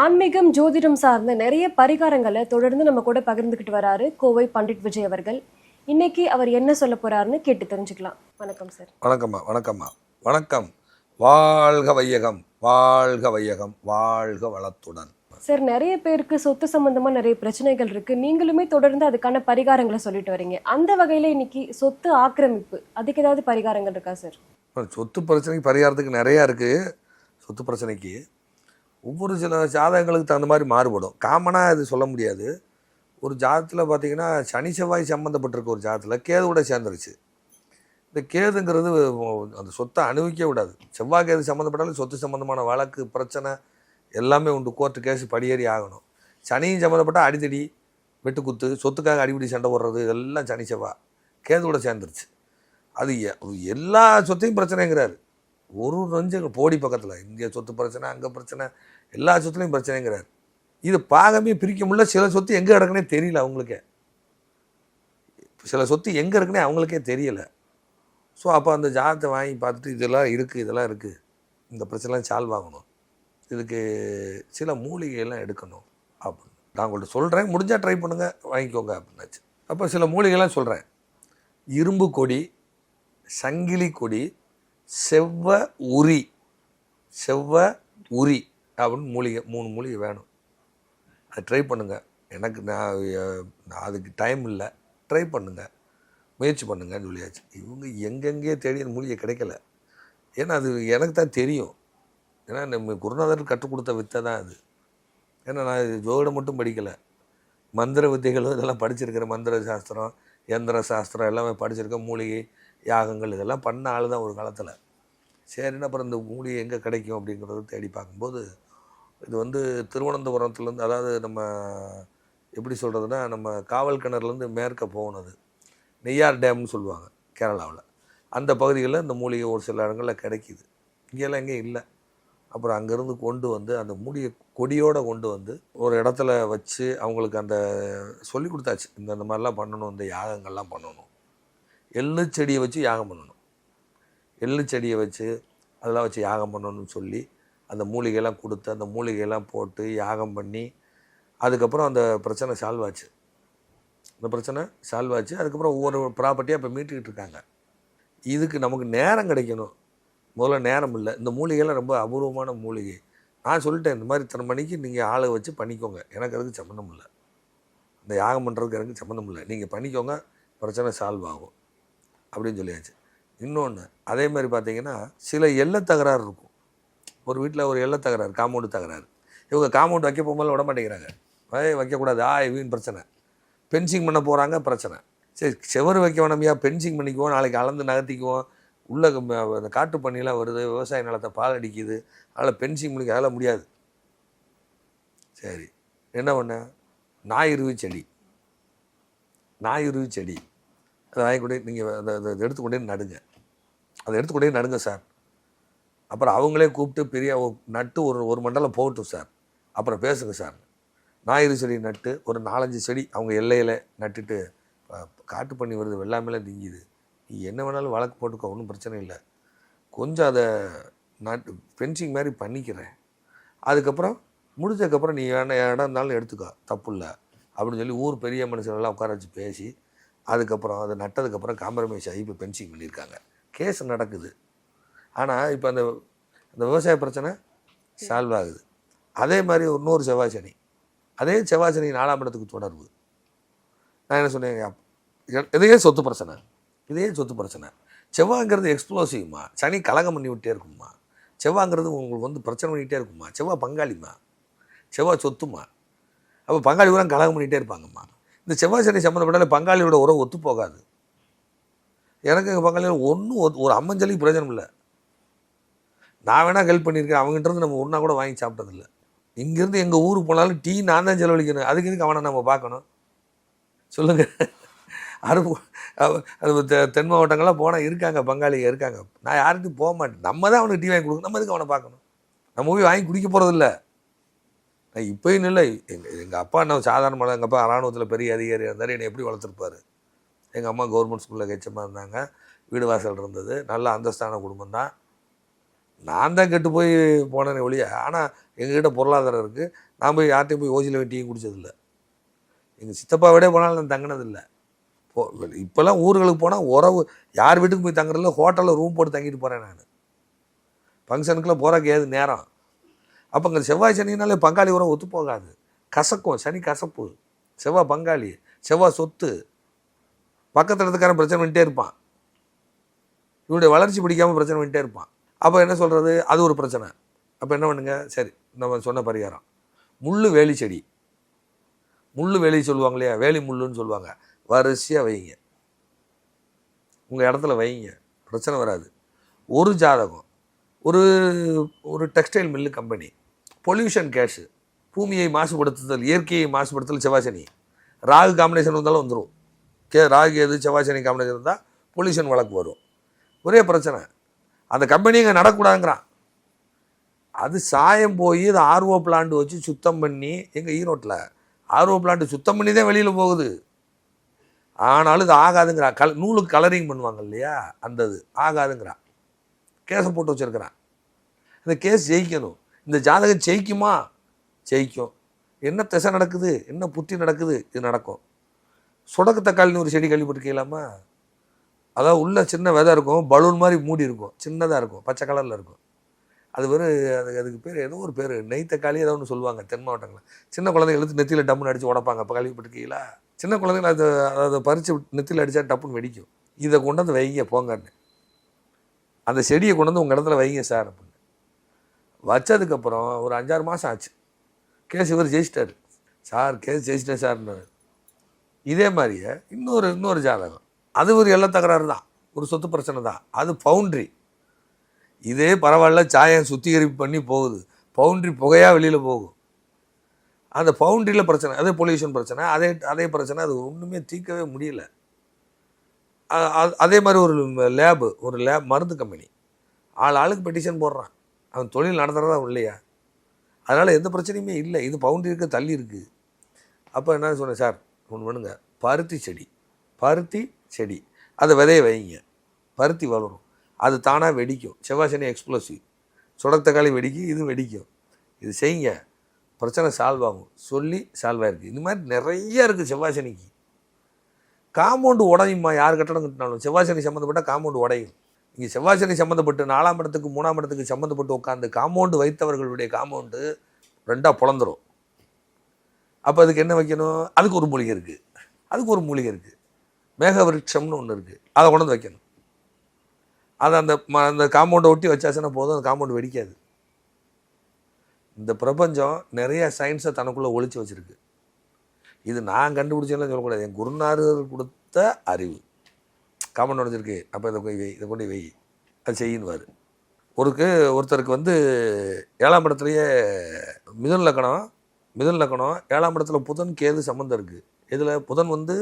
ஆன்மீகம் ஜோதிடம் சார்ந்த நிறைய பரிகாரங்களை தொடர்ந்து நம்ம கூட பகிர்ந்துக்கிட்டு வராரு கோவை பண்டிட் விஜய் அவர்கள். இன்னைக்கு அவர் என்ன சொல்ல போறாருன்னு கேட்டு தெரிஞ்சுக்கலாம். வணக்கம் சார். வணக்கம்மா வணக்கம்மா. வணக்கம். வாழ்க வையகம் வாழ்க வையகம் வாழ்க வளத்துடன். சார் நிறைய பேருக்கு சொத்து சம்பந்தமா நிறைய பிரச்சனைகள் இருக்கு. நீங்களுமே தொடர்ந்து அதுக்கான பரிகாரங்களை சொல்லிட்டு வரீங்க. அந்த வகையில இன்னைக்கு சொத்து ஆக்கிரமிப்பு அதுக்கு ஏதாவது பரிகாரங்கள் இருக்கா சார்? சொத்து பிரச்சனைக்கு பரிகாரத்துக்கு நிறையா இருக்குது சொத்து பிரச்சனைக்கு. ஒவ்வொரு சில ஜாதகங்களுக்கு தகுந்த மாதிரி மாறுபடும். காமனாக இது சொல்ல முடியாது. ஒரு ஜாதத்தில் பார்த்தீங்கன்னா சனி செவ்வாய் சம்மந்தப்பட்டிருக்க ஒரு ஜாதத்தில் கேதுவோட சேர்ந்துருச்சு. இந்த கேதுங்கிறது அந்த சொத்தை அனுபவிக்க விடாது செவ்வாய் கேது சம்மந்தப்பட்டாலும் சொத்து சம்மந்தமான வழக்கு பிரச்சனை எல்லாமே உண்டு. கோர்ட்டு கேஸ் படியேறி ஆகணும். சனியும் சம்மந்தப்பட்டால் அடித்தடி வெட்டுக்குத்து சொத்துக்காக அடிப்படி சண்டை போடுறது இதெல்லாம் சனி செவ்வாய். கேதுவோட சேர்ந்துருச்சு. அது எல்லா சொத்தையும் பிரச்சனைங்கிறாரு. ஒரு நஞ்சு போடி பக்கத்தில். இங்கே சொத்து பிரச்சனை அங்கே பிரச்சனை எல்லா சொத்துலையும் பிரச்சனைங்கிறார். இது பாகமே பிரிக்க முடியல சில சொத்து எங்கே கிடக்குனே தெரியல அவங்களுக்கே. சில சொத்து எங்கே இருக்குன்னே அவங்களுக்கே தெரியலை. ஸோ அப்போ அந்த ஜாதத்தை வாங்கி பார்த்துட்டு இதெல்லாம் இருக்குது இதெல்லாம் இருக்குது இந்த பிரச்சனைலாம் சால்வ் ஆகணும். இதுக்கு சில மூலிகையெல்லாம் எடுக்கணும் அப்படின்னு. நான் உங்கள்கிட்ட சொல்கிறேன் முடிஞ்சால் ட்ரை பண்ணுங்கள் வாங்கிக்கோங்க அப்படின்னாச்சு. அப்போ சில மூலிகைலாம் சொல்கிறேன் இரும்பு கொடி சங்கிலி கொடி செவ்வ உரி செவ்வ உரி. அப்படின்னு மூலிகை மூணு மூலிகை வேணும். அது ட்ரை பண்ணுங்கள் எனக்கு நான் நான் அதுக்கு டைம் இல்லை. ட்ரை பண்ணுங்கள் முயற்சி பண்ணுங்கன்னு சொல்லியாச்சு. இவங்க எங்கெங்கே தேடி அந்த மூலிகை கிடைக்கல. ஏன்னா அது எனக்கு தான் தெரியும். ஏன்னா நம்ம குருநாதர் கற்றுக் கொடுத்த வித்தை தான் அது. ஏன்னா நான் இது ஜோதிடம் மட்டும் படிக்கலை. மந்திர வித்தைகளும் இதெல்லாம் படிச்சிருக்கிறேன் மந்திர சாஸ்திரம் எந்திர சாஸ்திரம் எல்லாமே படிச்சிருக்கேன் மூலிகை யாகங்கள் இதெல்லாம் பண்ண ஆள் தான் ஒரு காலத்தில். சரின்னு அப்புறம் இந்த மூலிகை எங்கே கிடைக்கும் அப்படிங்கிறத தேடி பார்க்கும்போது இது வந்து திருவனந்தபுரத்துலேருந்து அதாவது நம்ம எப்படி சொல்கிறதுனா நம்ம காவல் கிணறுலேருந்து மேற்க போகணும் அது. நெய்யார் டேம்னு சொல்லுவாங்க கேரளாவில். அந்த பகுதிகளில் இந்த மூலிகை ஒரு சில இடங்களில் கிடைக்கிது. இங்கெல்லாம் எங்கேயும் இல்லை. அப்புறம் அங்கேருந்து கொண்டு வந்து அந்த மூலிகை கொடியோடு கொண்டு வந்து ஒரு இடத்துல வச்சு அவங்களுக்கு அந்த சொல்லி கொடுத்தாச்சு. இந்த இந்த மாதிரிலாம் பண்ணணும் இந்த யாகங்கள்லாம் பண்ணணும். எள்ளு செடியை வச்சு யாகம் பண்ணணும். எள்ளு செடியை வச்சு அதெல்லாம் வச்சு யாகம் பண்ணணும்னு சொல்லி அந்த மூலிகையெல்லாம் கொடுத்து அந்த மூலிகையெல்லாம் போட்டு யாகம் பண்ணி அதுக்கப்புறம் அந்த பிரச்சனை சால்வ் ஆச்சு இந்த பிரச்சனை சால்வ் ஆச்சு அதுக்கப்புறம் ஒவ்வொரு ப்ராப்பர்ட்டியாக இப்போ மீட்டுக்கிட்டு இருக்காங்க. இதுக்கு நமக்கு நேரம் கிடைக்கணும். முதல்ல நேரம் இல்லை. இந்த மூலிகைலாம் ரொம்ப அபூர்வமான மூலிகை. நான் சொல்லிட்டேன் இந்த மாதிரி இத்தனை மணிக்கு நீங்கள் ஆளை வச்சு பண்ணிக்கோங்க. எனக்கு அதுக்கு சம்மந்தம் இல்லை. இந்த யாகம் பண்ணுறதுக்கு எனக்கு சம்மந்தம் இல்லை. நீங்கள் பண்ணிக்கோங்க பிரச்சனை சால்வ் ஆகும். அப்படின்னு சொல்லியாச்சு. இன்னொன்று அதே மாதிரி பார்த்தீங்கன்னா சில எல்லை தகராறு இருக்கும். ஒரு வீட்டில் ஒரு எல்லை தகராறு காம்பவுண்டு தகராறு. இவங்க காம்பவுண்ட் வைக்க போகும்போது விட மாட்டேங்கிறாங்க. வைக்கக்கூடாது. ஆ வீண் பிரச்சனை. பென்சிங் பண்ண போகிறாங்க பிரச்சனை. சரி செவரு வைக்க வேணாமையா? பென்சிங் பண்ணிக்குவோம். நாளைக்கு அளந்து நகர்த்திக்குவோம். உள்ளே அந்த காட்டு பண்ணிலாம் வருது. விவசாய நிலத்தை பால் அடிக்குது அதனால் பென்சிங் பண்ணிக்க அதெல்லாம் முடியாது. சரி என்ன பண்ண? நாயிருவி செடி. நாயிருவி செடி. அதை வாங்கி கொண்டு நீங்கள் அந்த அதை எடுத்துக்கொண்டே நடுங்க. அதை எடுத்துக்கொண்டே நடுங்க சார். அப்புறம் அவங்களே கூப்பிட்டு பெரிய நட்டு ஒரு ஒரு மண்டலம் போகட்டும் சார். அப்புறம் பேசுங்க சார். ஞாயிறு செடி நட்டு ஒரு நாலஞ்சு செடி அவங்க எல்லையில் நட்டுட்டு காட்டு பண்ணி வருது வெள்ளாமையில திங்குது நீ என்ன வேணாலும் வழக்கு போட்டுக்கோ ஒன்றும் பிரச்சனை இல்லை. கொஞ்சம் அதை நட்டு ஃபென்சிங் மாதிரி பண்ணிக்கிறேன். அதுக்கப்புறம் முடிஞ்சதுக்கப்புறம் நீ வேணா இடம் இருந்தாலும் எடுத்துக்கோ தப்பு இல்லை. அப்படின்னு சொல்லி ஊர் பெரிய மனுஷங்களெல்லாம் உட்கார வச்சு பேசி அதுக்கப்புறம் அதை நட்டதுக்கப்புறம் காம்ப்ரமைஸ் ஆகி இப்போ பென்சிங் பண்ணியிருக்காங்க. கேஸ் நடக்குது. ஆனால் இப்போ அந்த அந்த விவசாய பிரச்சனை சால்வ் ஆகுது. அதே மாதிரி இன்னொரு செவ்வாய் சனி. அதே செவ்வாய் சனி நாலாம் இடத்துக்கு தொடர்பு. நான் என்ன சொன்னேன் இதையே சொத்து பிரச்சனை. இதே சொத்து பிரச்சனை. செவ்வாய்ங்கிறது எக்ஸ்ப்ளோசிவ்மா சனி கலகம் பண்ணி விட்டே இருக்குமா? செவ்வாய்ங்கிறது உங்களுக்கு வந்து பிரச்சனை பண்ணிகிட்டே இருக்குமா? செவ்வாய் பங்காளிமா? செவ்வாய் சொத்துமா? அப்போ பங்காளி கூட கலகம் பண்ணிகிட்டே இருப்பாங்கம்மா. இந்த செவ்வாய் சனி சம்மந்தப்பட்டாலே பங்காளியோட உறவு ஒத்து போகாது. எனக்கு எங்கள் பங்காளியோட ஒன்றும் ஒரு அம்மஞ்சலிக்கு பிரயோஜனம் இல்லை. நான் வேணால் ஹெல்ப் பண்ணியிருக்கேன். அவங்ககிட்ட இருந்து நம்ம ஒன்றா கூட வாங்கி சாப்பிட்டதில்ல. இங்கேருந்து எங்கள் ஊருக்கு போனாலும் டீ நான் தான் செலவழிக்கணும். அதுக்கு எதுக்கு அவனை நம்ம பார்க்கணும்? சொல்லுங்கள் அரும்பு அது தெ- தென் மாவட்டங்கள்லாம் போனால் இருக்காங்க பங்காளிங்க இருக்காங்க. நான் யார்கிட்டையும் போக மாட்டேன். நம்ம தான் அவனுக்கு டீ வாங்கி கொடுக்கணும். நம்ம எதுக்கு அவனை பார்க்கணும்? நம்ம போய் வாங்கி குடிக்க போகிறதில்ல நான் இப்போயும் இல்லை. எங்கள் எங்கள் அப்பா என்ன சாதாரணமான எங்கள் அப்பா இராணுவத்தில் பெரிய அதிகாரியாக இருந்தார். என்னை எப்படி வளர்த்துருப்பார்? எங்கள் அம்மா கவர்மெண்ட் ஸ்கூலில் கெச்சமாக இருந்தாங்க. வீடு வாசல் இருந்தது. நல்ல அந்தஸ்தான குடும்பம் தான் நான் தான் கெட்டு போய் போனேனே ஒழிய ஆனால் எங்ககிட்ட பொருளாதாரம் இருக்குது நான் போய் யார்கிட்டையும் போய் ஓசியில் வெட்டியும் டீயும் குடிச்சதில்ல. எங்கள் சித்தப்பா விட போனாலும் நான் தங்கினதில்லை. போ இப்போல்லாம் ஊர்களுக்கு போனால் உறவு யார் வீட்டுக்கு போய் தங்குறதில்ல ஹோட்டலில் ரூம் போட்டு தங்கிட்டு போகிறேன் நான். ஃபங்க்ஷனுக்குலாம் போகிறக்கு ஏது நேரம்? அப்போ இங்கே செவ்வாய் சனினாலே பங்காளி உரம் ஒத்து போகாது. கசக்கும் சனி கசப்பு. செவ்வாய் பங்காளி செவ்வாய் சொத்து. பக்கத்தில் இடத்துக்காரன் பிரச்சனை பண்ணிட்டே இருப்பான். இவனுடைய வளர்ச்சி பிடிக்காம பிரச்சனை பண்ணிட்டே இருப்பான். அப்போ என்ன சொல்கிறது அது ஒரு பிரச்சனை. அப்போ என்ன பண்ணுங்க? சரி நம்ம சொன்ன பரிகாரம். முள் வேலி செடி. முள் வேலி சொல்லுவாங்க இல்லையா? வேலி முள்ளுன்னு சொல்லுவாங்க. வரிசையாக வைங்க. உங்கள் இடத்துல வைங்க. பிரச்சனை வராது. ஒரு ஜாதகம். ஒரு ஒரு textile mill company. Pollution cash பூமியை மாசுபடுத்துதல் இயற்கையை மாசுபடுத்துதல் செவ்வாசனி ராகு காம்பினேஷன் வந்தாலும் வந்துடும் கே ராகு எது செவ்வாசனி காம்பினேஷன் இருந்தால் பொல்யூஷன் வழக்கு வரும். ஒரே பிரச்சனை. அந்த கம்பெனி இங்கே நடக்கூடாதுங்கிறான். அது சாயம் போய் அது ஆர்ஓ பிளான்ட் வச்சு சுத்தம் பண்ணி எங்கள் ஈரோட்டில் ஆர்ஓ பிளான்ட் சுத்தம் பண்ணி தான் வெளியில் போகுது. ஆனாலும் இது ஆகாதுங்கிறா கல் நூலுக்கு கலரிங் பண்ணுவாங்க இல்லையா? அந்த இது ஆகாதுங்கிறா கேஸை போட்டு வச்சிருக்கிறான். இந்த கேஸ் ஜெயிக்கணும். இந்த ஜாதகம் ஜெயிக்குமா? ஜெயிக்கும். என்ன திசை நடக்குது? என்ன புத்தி நடக்குது? இது நடக்கும். சுடக்கு தக்காளின்னு ஒரு செடி கேள்விப்பட்டிருக்கீங்களாமா அதாவது உள்ள சின்ன விதை இருக்கும் பலூன் மாதிரி மூடி இருக்கும் சின்னதாக இருக்கும் பச்சை கலரில் இருக்கும். அது வெறும் அது அதுக்கு பேர் ஏதோ ஒரு பேர் நெய் தக்காளி ஏதோ ஒன்று சொல்லுவாங்க தென் மாவட்டங்களில். சின்ன குழந்தைங்க எடுத்து நெத்தியில் டம்முன்னு அடித்து உடைப்பாங்க அப்போ கழிவுப்பட்டுக்கீங்களா சின்ன குழந்தைங்க அதை அதை பறித்து நெத்தியில் அடித்தா டப்புன்னு வெடிக்கும். இதை கொண்டு வந்து வைங்க போங்கன்னு. அந்த செடியை கொண்டு வந்து உங்கள் இடத்துல வைங்க சார் அப்படின்னு. வச்சதுக்கப்புறம் ஒரு அஞ்சாறு மாதம் ஆச்சு. கேஸ் இவர் ஜெயிச்சிட்டாரு. சார் கேஸ் ஜெயிச்சிட்டேன் சார்னாரு இதே மாதிரியே இன்னொரு இன்னொரு ஜாதகம். அது ஒரு எல்லை தகராறு தான் ஒரு சொத்து பிரச்சனை தான் அது பவுண்ட்ரி. இதே பரவாயில்ல சாயம் சுத்திகரிப்பு பண்ணி போகுது. பவுண்ட்ரி புகையாக வெளியில் போகும். அந்த பவுண்ட்ரியில் பிரச்சனை அதே பொல்யூஷன் பிரச்சனை அதே அதே பிரச்சனை அது ஒன்றுமே தீர்க்கவே முடியல. அதே மாதிரி ஒரு லேபு ஒரு லேப் மருந்து கம்பெனி. ஆள் ஆளுக்கு பெட்டிஷன் போடுறான். அவன் தொழில் நடத்துகிறதா இல்லையா? அதனால் எந்த பிரச்சனையுமே இல்லை. இது பவுண்ட்ரி இருக்க தள்ளி இருக்குது அப்போ என்ன சொன்னேன் சார் ஒன்று பண்ணுங்க. பருத்தி செடி. பருத்தி செடி. அதை விதைய வைங்க. பருத்தி வளரும். அது தானாக வெடிக்கும். செவ்வாய் சனி எக்ஸ்ப்ளோசிவ் சுடத்தக்காளி வெடிக்கும் இது வெடிக்கும். இது செய்யுங்க. பிரச்சனை சால்வ் ஆகும். சொல்லி சால்வ் ஆகிருக்கு இந்த மாதிரி நிறைய இருக்குது செவ்வாய் சனிக்கு. காம்பவுண்டு உடையுமா யார் கட்டடம் கட்டினாலும். செவ்வாய் சனி சம்மந்தப்பட்ட காம்பவுண்டு உடையும். இங்கே செவ்வாய் சனி சம்மந்தப்பட்டு நாலாம் இடத்துக்கு மூணாம் இடத்துக்கு சம்மந்தப்பட்டு உட்காந்து காம்பவுண்டு வைத்தவர்களுடைய காம்பவுண்டு ரெண்டாக புலந்துடும் அப்போ அதுக்கு என்ன வைக்கணும்? அதுக்கு ஒரு மூலிகை இருக்குது அதுக்கு ஒரு மூலிகை இருக்குது மேக விருட்சம்னு ஒன்று இருக்குது அதை கொண்டு வைக்கணும். அதை அந்த ம அந்த காம்பவுண்டை ஒட்டி வச்சாச்சுன்னா போதும் அந்த காம்பவுண்டு வெடிக்காது. இந்த பிரபஞ்சம் நிறைய சயின்ஸை தனக்குள்ளே ஒழிச்சு வச்சுருக்கு. இது நான் கண்டுபிடிச்சேன்னு சொல்லக்கூடாது. என் குருநாதர் கொடுத்த அறிவு. காமன் உடஞ்சிருக்கு அப்போ இதை போய் வை இதை கொண்டு வை. அது செய்யின்வார் ஒருக்கு ஒருத்தருக்கு வந்து ஏழாம் இடத்துலையே மிதுன் லக்கணம் மிதுன் லக்கணம் ஏழாம் இடத்துல புதன் கேது சம்மந்தம் இருக்குது இதில் புதன் வந்து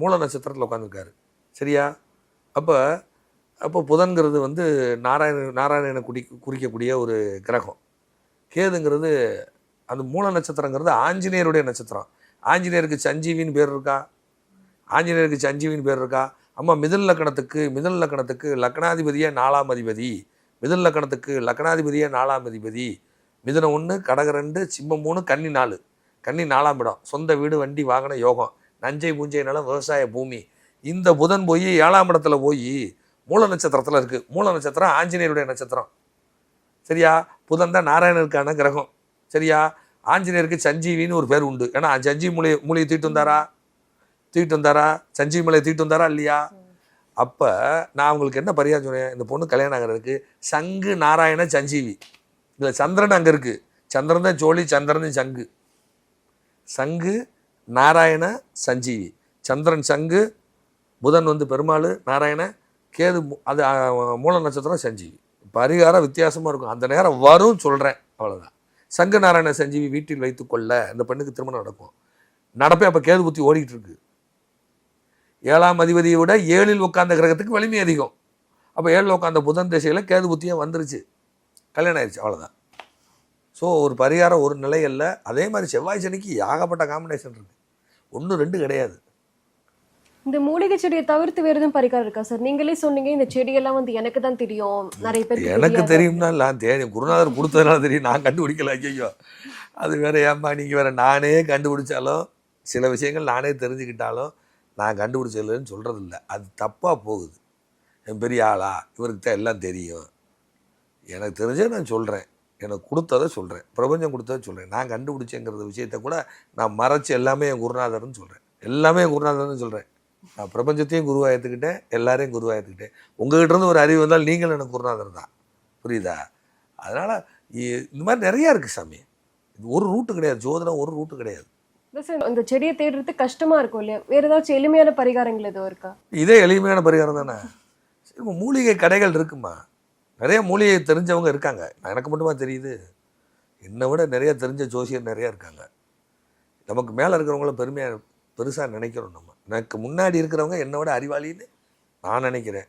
மூல நட்சத்திரத்தில் உட்காந்துருக்காரு சரியா? அப்போ அப்போ புதன்கிறது வந்து நாராயண நாராயணனை குடி குறிக்கக்கூடிய ஒரு கிரகம். கேதுங்கிறது அந்த மூல நட்சத்திரங்கிறது ஆஞ்சநேயருடைய நட்சத்திரம். ஆஞ்சநேயருக்கு சஞ்சீவின்னு பேர் இருக்கா? ஆஞ்சநேயருக்கு சஞ்சீவின்னு பேர் இருக்கா? அம்மா மிதல் லக்கணத்துக்கு மிதல் லக்கணத்துக்கு லக்னாதிபதியே நாலாம் அதிபதி. மிதல் லக்கணத்துக்கு லக்னாதிபதியே நாலாம் அதிபதி. மிதனம் ஒன்று கடக ரெண்டு சிம்மம் மூணு கன்னி நாலு. கன்னி நாலாம் இடம். சொந்த வீடு வண்டி வாங்கின யோகம். நஞ்சை பூஞ்சை நிலம் விவசாய பூமி. இந்த புதன் போய் ஏழாம் இடத்துல போய் மூல நட்சத்திரத்தில் இருக்குது மூல நட்சத்திரம் ஆஞ்சநேயருடைய நட்சத்திரம். சரியா? புதன் தான் நாராயணருக்கான கிரகம். சரியா? ஆஞ்சநேயருக்கு சஞ்சீவின்னு ஒரு பேர் உண்டு. ஏன்னா சஞ்சீவி மூலியை மூலியை தூக்கிட்டு வந்தாரா? தூக்கிட்டு வந்தாரா? சஞ்சீவி மலையை தூக்கிட்டு வந்தாரா இல்லையா? அப்போ நான் உங்களுக்கு என்ன பரிகாரம் சொன்னேன்? இந்த பொண்ணு கல்யாணம் ஆகிறதுக்கு சங்கு நாராயண சஞ்சீவி. இதில் சந்திரன் அங்கே இருக்குது சந்திரன் தான் சோழி சந்திரன் சங்கு. சங்கு நாராயண சஞ்சீவி. சந்திரன் சங்கு புதன் வந்து பெருமாள் நாராயண கேது மு- அது மூல நட்சத்திரம் சஞ்சீவி. பரிகாரம் வித்தியாசமாக இருக்கும். அந்த நேரம் வரும் சொல்கிறேன் அவ்வளோதான் சங்கு நாராயண சஞ்சீவி வீட்டில் வைத்து கொள்ள இந்த பெண்ணுக்கு திருமணம் நடக்கும். நடப்பே அப்போ கேது புத்தி ஓடிக்கிட்டு இருக்கு ஏழாம் அதிபதியை விட ஏழில் உட்கார்ந்த கிரகத்துக்கு வலிமை அதிகம். அப்போ ஏழில் உட்காந்த புதன் திசையில் கேது புத்தியும் வந்துருச்சு. கல்யாணம் ஆயிடுச்சு அவ்வளோதான் ஸோ ஒரு பரிகாரம் ஒரு நிலை அல்ல. அதே மாதிரி செவ்வாய் சனிக்கு ஏகப்பட்ட காம்பினேஷன் இருக்குது ஒன்று ரெண்டு கிடையாது. இந்த மூலிகை செடியை தவிர்த்து வேற எதுவும் பரிகாரம் இருக்கா சார்? நீங்களே சொன்னீங்க இந்த செடியெல்லாம் வந்து எனக்கு தான் தெரியும். நிறைய பேருக்கு எனக்கு. தெரியும்னா நான் தேடி குருநாதர் கொடுத்ததுனால தெரியும். நான் கண்டுபிடிக்கல ஐயோ அது வேற ஏம்மா நீங்கள் வேற நானே கண்டுபிடிச்சாலும் சில விஷயங்கள் நானே தெரிஞ்சுக்கிட்டாலும் நான் கண்டுபிடிச்சதுலன்னு சொல்கிறது இல்லை அது தப்பாக போகுது. என் பெரிய ஆளா இவருக்கு தான் எல்லாம் தெரியும். எனக்கு தெரிஞ்சே நான் சொல்கிறேன் எனக்கு கொடுத்ததை சொல்கிறேன் பிரபஞ்சம் கொடுத்ததை சொல்கிறேன் நான் கண்டுபிடிச்சேங்கிறது விஷயத்த கூட நான் மறைச்சு எல்லாமே என் குருநாதர்னு சொல்கிறேன் எல்லாமே என் குருநாதர்னு சொல்கிறேன் நான் பிரபஞ்சத்தையும் குருவாக ஏற்றுக்கிட்டேன் எல்லாரையும் குருவாக ஏற்றுக்கிட்டேன் உங்ககிட்ட இருந்து ஒரு அறிவு வந்தால் நீங்கள் எனக்கு குருநாதர் தான். புரியுதா? அதனால் இந்த மாதிரி நிறையா இருக்குது சாமி. இது ஒரு ரூட்டு கிடையாது. ஜோதிடம் ஒரு ரூட்டு கிடையாது. இந்த செடியை தேடுறது கஷ்டமா இருக்கும் இல்லையா? வேற ஏதாச்சும் எளிமையான பரிகாரங்கள் எதுவும் இருக்கா? இதே எளிமையான பரிகாரம் தானே? மூலிகை கடைகள் இருக்குமா? நிறைய மூலிகை தெரிஞ்சவங்க இருக்காங்க. எனக்கு மட்டுமா தெரியுது? என்னை விட நிறைய தெரிஞ்ச ஜோசியர் நிறைய இருக்காங்க. நமக்கு மேலே இருக்கிறவங்கள பெருமையாக பெருசாக நினைக்கிறோம் நம்ம. எனக்கு முன்னாடி இருக்கிறவங்க என்னை விட அறிவாளின்னு நான் நினைக்கிறேன்.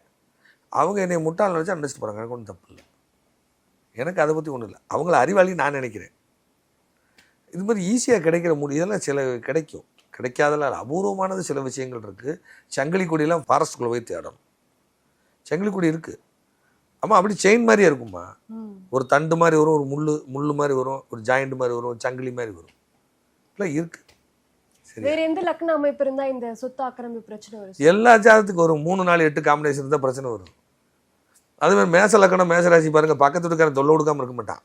அவங்க என்னை முட்டாள் நினச்சா நினச்சிட்டு போகிறாங்க எனக்கு ஒன்றும் தப்பு இல்லை. எனக்கு அதை பற்றி ஒன்றும் இல்லை. அவங்கள அறிவாளி நான் நினைக்கிறேன். இது மாதிரி ஈஸியாக கிடைக்கிற மூலிகை இதெல்லாம் சில கிடைக்கும். கிடைக்காதெல்லாம் அபூர்வமானது சில விஷயங்கள் இருக்குது சங்கிலி கொடியெல்லாம் ஃபாரஸ்ட்டுக்குள்ளே போய் தேடணும். சங்கிலி கொடி இருக்குது ஆமாம் அப்படி செயின் மாதிரியே இருக்குமா ஒரு தண்டு மாதிரி வரும் ஒரு முள்ளு முள்ளு மாதிரி வரும் ஒரு ஜாயிண்ட் மாதிரி வரும் ஒரு சங்கிலி மாதிரி வரும். இல்லை இருக்கு. வேற எந்த லக்ன அமைப்பு இருந்தா இந்த சொத்து ஆக்கிரமிப்பு பிரச்சனை வரும்? எல்லா ஜாதத்துக்கும் வரும். மூணு நாலு எட்டு காம்பினேஷன் தான் பிரச்சனை வரும். அதே மாதிரி மேச லக்கணம் மேச ராசி பாருங்க பக்கத்து வீட்டுக்காரன் தொல்லை கொடுக்காம இருக்க மாட்டான்.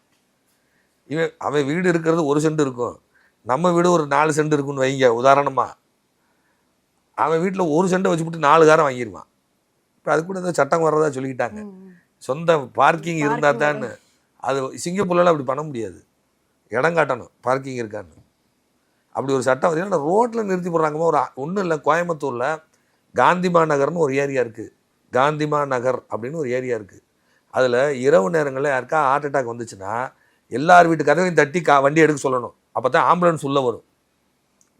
இவன் அவன் வீடு இருக்கிறது ஒரு சென்ட் இருக்கும். நம்ம வீடு ஒரு நாலு சென்ட் இருக்குன்னு வைங்க உதாரணமா. அவன் வீட்டில் ஒரு சென்ட்டை வச்சுப்புட்டு நாலு காரம் வாங்கிடுவான் இப்போ அது கூட ஏதோ சட்டம் வர்றதா சொல்லிக்கிட்டாங்க. சொந்த பார்க்கிங் இருந்தால் தான். அது சிங்கப்பூர்லலாம் அப்படி பண்ண முடியாது. இடம் காட்டணும் பார்க்கிங் இருக்கான்னு. அப்படி ஒரு சட்டம் ஏன்னா ரோட்டில் நிறுத்தி போடுறாங்கம்மா. ஒரு ஒன்றும் இல்லை கோயம்புத்தூரில் காந்திமா நகர்னு ஒரு ஏரியா இருக்குது காந்திமா நகர் அப்படின்னு ஒரு ஏரியா இருக்குது அதில் இரவு நேரங்களில் யாருக்கா ஹார்ட் அட்டாக் வந்துச்சுன்னா எல்லார் வீட்டு கதவையும் தட்டி கா வண்டி எடுக்க சொல்லணும். அப்போ தான் ஆம்புலன்ஸ் உள்ளே வரும்.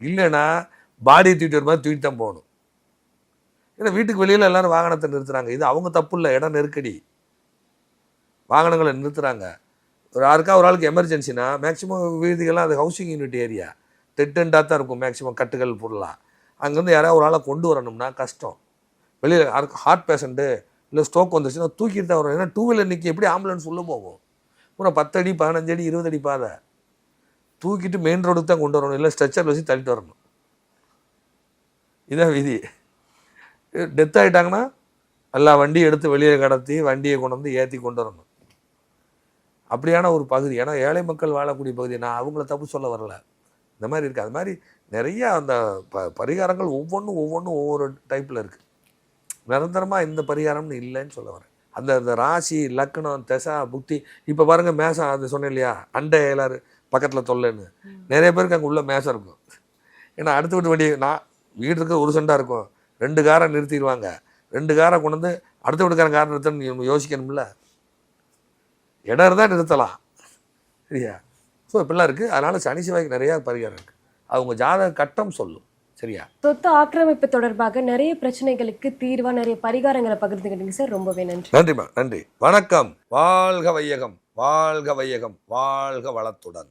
இல்லைன்னா பாடியை தூக்கிட்டு வர மாதிரி தூக்கிட்டு தான் போகணும். ஏன்னா வீட்டுக்கு வெளியில் எல்லாரும் வாகனத்தை நிறுத்துறாங்க. இது அவங்க தப்பு இல்லை. இடம் நெருக்கடி. வாகனங்களை நிறுத்துகிறாங்க ஒரு யாருக்கா ஒரு ஆளுக்கு எமர்ஜென்சினா மேக்ஸிமம் வீதிகள்லாம் அது ஹவுசிங் யூனிட் ஏரியா டெட்டெண்டாக தான் இருக்கும் மேக்ஸிமம் கட்டுகள் பொருளாக அங்கேருந்து யாராவது ஒரு ஆளை கொண்டு வரணும்னா கஷ்டம். வெளியில் யாருக்கு ஹார்ட் பேஷண்ட்டு இல்லை ஸ்ட்ரோக் வந்துச்சுன்னா தூக்கிட்டு தான் வரும் ஏன்னா டூ வீலர் நிற்க எப்படி ஆம்புலன்ஸ் உள்ளே போகும்? பூரா பத்தடி பதினஞ்சடி இருபது அடி பாதை. தூக்கிட்டு மெயின் ரோடுக்கு தான் கொண்டு வரணும். இல்லை ஸ்ட்ரெச்சர் வச்சு தள்ளிட்டு வரணும். இதான் விதி. டெத் ஆகிட்டாங்கன்னா எல்லா வண்டியும் எடுத்து வெளியே கடத்தி வண்டியை கொண்டு வந்து ஏற்றி கொண்டு வரணும். அப்படியான ஒரு பகுதி. ஏன்னா ஏழை மக்கள் வாழக்கூடிய பகுதி. நான் அவங்கள தப்பு சொல்ல வரல. இந்த மாதிரி இருக்குது அது மாதிரி நிறைய அந்த ப பரிகாரங்கள் ஒவ்வொன்றும் ஒவ்வொன்றும் ஒவ்வொரு டைப்பில் இருக்குது நிரந்தரமாக இந்த பரிகாரம்னு இல்லைன்னு சொல்ல வரேன். அந்த அந்த ராசி லக்னம் திசா புக்தி இப்போ பாருங்கள் மேசம் அது சொன்னேன் இல்லையா? அண்டை ஏழாறு பக்கத்தில் தொல்லைன்னு. நிறைய பேருக்கு அங்கே உள்ள மேசம் இருக்கும். ஏன்னா அடுத்த வீட்டு வண்டி நான் வீடு இருக்க ஒரு சென்டாக இருக்கும். ரெண்டு காரை நிறுத்திடுவாங்க. ரெண்டு காரை கொண்டு வந்து அடுத்த வீட்டுக்காரன் காரை நிறுத்தணும்னு யோசிக்கணும்ல. இடம் இருந்தால் நிறுத்தலாம். சரியா? ஸோ இப்படிலாம் இருக்குது அதனால் சனி சிவாய்க்கு நிறையா பரிகாரம் இருக்குது அவங்க ஜாதக கட்டம் சொல்லும். சரியா? சொத்து ஆக்கிரமிப்பு தொடர்பாக நிறைய பிரச்சனைகளுக்கு தீர்வா நிறைய பரிகாரங்களை பகிர்ந்துக்கிட்டீங்க சார். ரொம்பவே நன்றி. நன்றிம்மா. நன்றி. வணக்கம். வாழ்க வையகம். வாழ்க வையகம். வாழ்க வளத்துடன்.